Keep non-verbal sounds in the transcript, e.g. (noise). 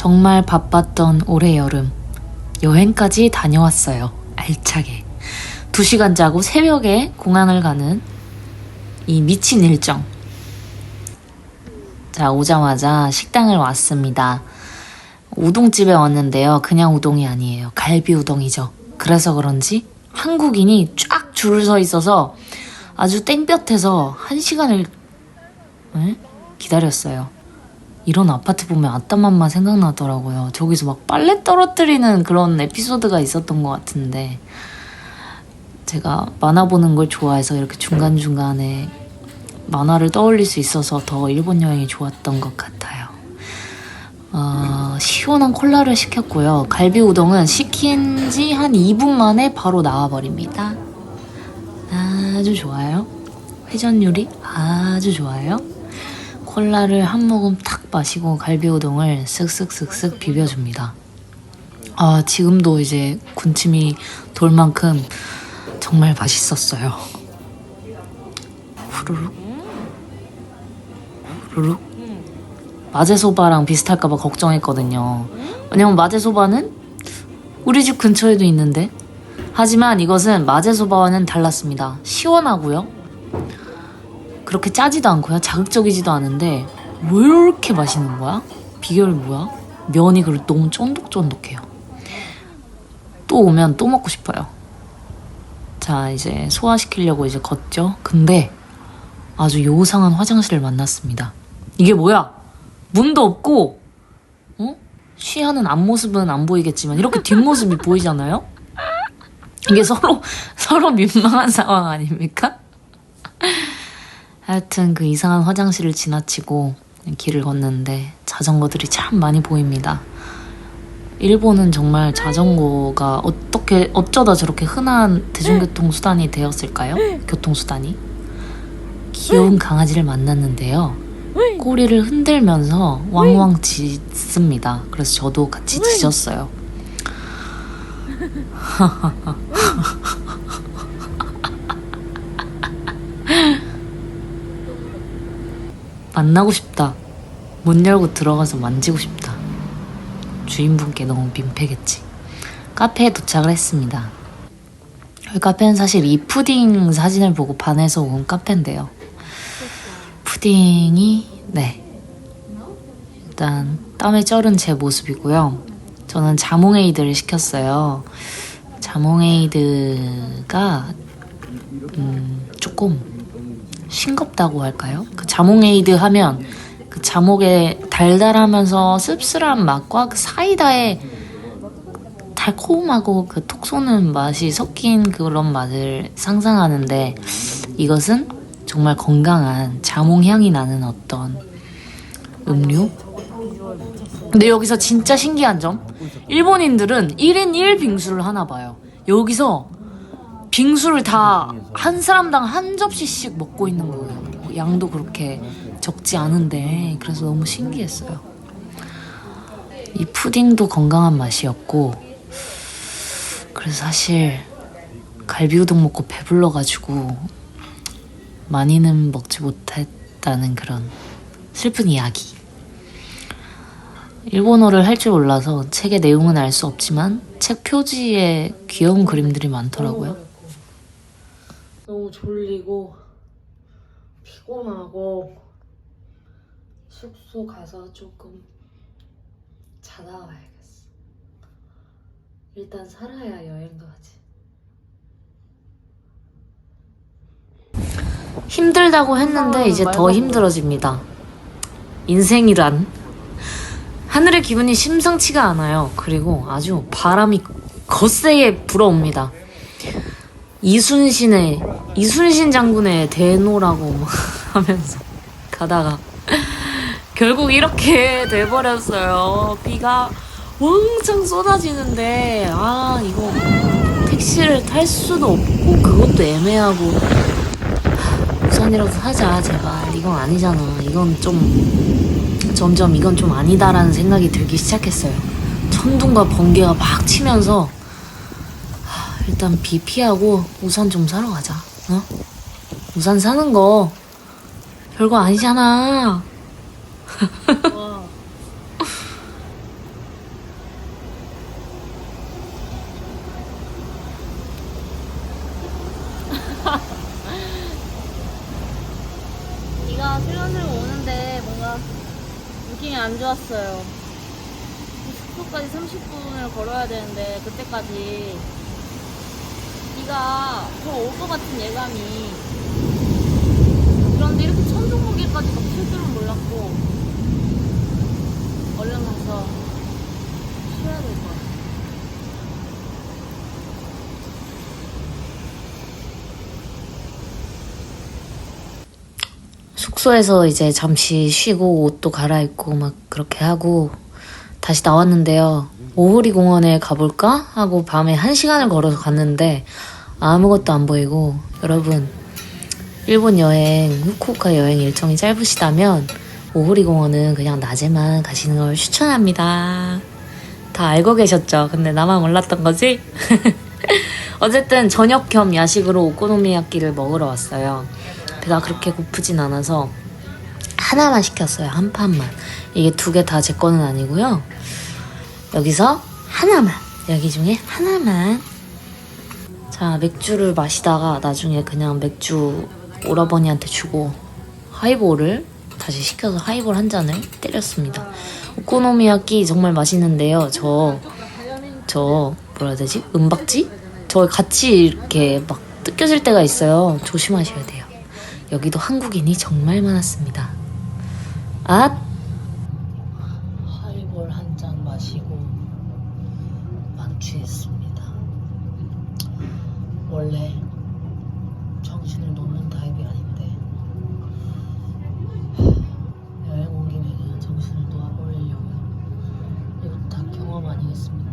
정말 바빴던 올해 여름. 여행까지 다녀왔어요. 알차게. 두 시간 자고 새벽에 공항을 가는 이 미친 일정. 자, 오자마자 식당을 왔습니다. 우동집에 왔는데요. 그냥 우동이 아니에요. 갈비 우동이죠. 그래서 그런지 한국인이 쫙 줄을 서 있어서 아주 땡볕에서 한 시간을 에? 기다렸어요. 이런 아파트 보면 아따맘마 생각나더라고요. 저기서 막 빨래 떨어뜨리는 그런 에피소드가 있었던 것 같은데 제가 만화 보는 걸 좋아해서 이렇게 중간중간에 만화를 떠올릴 수 있어서 더 일본 여행이 좋았던 것 같아요. 어, 시원한 콜라를 시켰고요. 갈비 우동은 시킨 지 한 2분 만에 바로 나와버립니다. 아주 좋아요. 회전 요리 아주 좋아요. 콜라를 한 모금 탁 마시고 갈비 우동을 쓱쓱쓱쓱 비벼줍니다. 아, 지금도 이제 군침이 돌 만큼 정말 맛있었어요. 후루룩. 후루룩. 마제소바랑 비슷할까봐 걱정했거든요. 왜냐면 마제소바는 우리 집 근처에도 있는데. 하지만 이것은 마제소바와는 달랐습니다. 시원하고요. 그렇게 짜지도 않고요. 자극적이지도 않은데 왜 이렇게 맛있는 거야? 비결이 뭐야? 면이 그리고 너무 쫀득쫀득해요. 또 오면 또 먹고 싶어요. 자, 이제 소화시키려고 이제 걷죠. 근데 아주 요상한 화장실을 만났습니다. 이게 뭐야? 문도 없고, 어? 쉬하는 앞모습은 안 보이겠지만 이렇게 뒷모습이 (laughs) 보이잖아요? 이게 서로, 서로 민망한 상황 아닙니까? 하여튼 그 이상한 화장실을 지나치고 길을 걷는데 자전거들이 참 많이 보입니다. 일본은 정말 자전거가 어떻게 어쩌다 저렇게 흔한 대중교통 수단이 되었을까요? 교통 수단이 귀여운 강아지를 만났는데요. 꼬리를 흔들면서 왕왕 짖습니다. 그래서 저도 같이 짖었어요. (laughs) 만나고 싶다. 문 열고 들어가서 만지고 싶다. 주인분께 너무 민폐겠지. 카페에 도착을 했습니다. 이 카페는 사실 이 푸딩 사진을 보고 반해서 온 카페인데요. 푸딩이 네 일단 땀에 쩔은 제 모습이고요. 저는 자몽에이드를 시켰어요. 자몽에이드가 음, 조금 싱겁다고 할까요? 그 자몽에이드 하면 그 자몽의 달달하면서 씁쓸한 맛과 그 사이다의 달콤하고 그 톡 쏘는 맛이 섞인 그런 맛을 상상하는데 이것은 정말 건강한 자몽 향이 나는 어떤 음료? 근데 여기서 진짜 신기한 점 일본인들은 1인 1 빙수를 하나 봐요. 여기서 빙수를 다 한 사람당 한 접시씩 먹고 있는 거예요. 양도 그렇게 적지 않은데 그래서 너무 신기했어요. 이 푸딩도 건강한 맛이었고 그래서 사실 갈비 우동 먹고 배불러가지고 많이는 먹지 못했다는 그런 슬픈 이야기. 일본어를 할 줄 몰라서 책의 내용은 알 수 없지만 책 표지에 귀여운 그림들이 많더라고요. 너무 졸리고 피곤하고 숙소 가서 조금 자다 와야겠어. 일단 살아야 여행 가지. 힘들다고 했는데 이제 더 힘들어집니다. 인생이란 하늘의 기분이 심상치가 않아요. 그리고 아주 바람이 거세게 불어옵니다. 이순신의 이순신 장군의 대노라고 막 (laughs) 하면서 가다가 (laughs) 결국 이렇게 돼버렸어요. 비가 왕창 쏟아지는데 아 이거 택시를 탈 수도 없고 그것도 애매하고 하, 우선이라도 사자 제발 이건 아니잖아 이건 좀 점점 이건 좀 아니다라는 생각이 들기 시작했어요. 천둥과 번개가 막 치면서 하, 일단 비 피하고 우산 좀 사러 가자. 어? 우산 사는 거 별거 아니잖아. (laughs) 비가 슬슬 오는데 뭔가 느낌이 안 좋았어요. 숙소까지 30분을 걸어야 되는데 그때까지 비가 더 올 것 같은 예감이 그런데 이렇게 천둥번개까지 막 칠 줄은 몰랐고 얼른 가서 쉬어야 될 것 같아요. 숙소에서 이제 잠시 쉬고 옷도 갈아입고 막 그렇게 하고 다시 나왔는데요. 오후리 공원에 가볼까? 하고 밤에 한 시간을 걸어서 갔는데 아무것도 안 보이고 여러분 일본 여행, 후쿠오카 여행 일정이 짧으시다면 오후리 공원은 그냥 낮에만 가시는 걸 추천합니다. 다 알고 계셨죠? 근데 나만 몰랐던 거지? (laughs) 어쨌든 저녁 겸 야식으로 오코노미야끼를 먹으러 왔어요. 배가 그렇게 고프진 않아서 하나만 시켰어요. 한 판만. 이게 두 개 다 제 거는 아니고요. 여기서 하나만. 여기 중에 하나만. 자, 맥주를 마시다가 나중에 그냥 맥주 오라버니한테 주고 하이볼을 다시 시켜서 하이볼 한 잔을 때렸습니다. 오코노미야끼 정말 맛있는데요. 저, 저, 뭐라 해야 되지? 은박지? 저 같이 이렇게 막 뜯겨질 때가 있어요. 조심하셔야 돼요. 여기도 한국인이 정말 많았습니다. 아! 하이볼 한 잔 마시고 만취했습니다. 원래 정신을 놓는 타입이 아닌데 여행 온 김에 정신을 놓아버리려고요. 이것도 다 경험 아니겠습니까?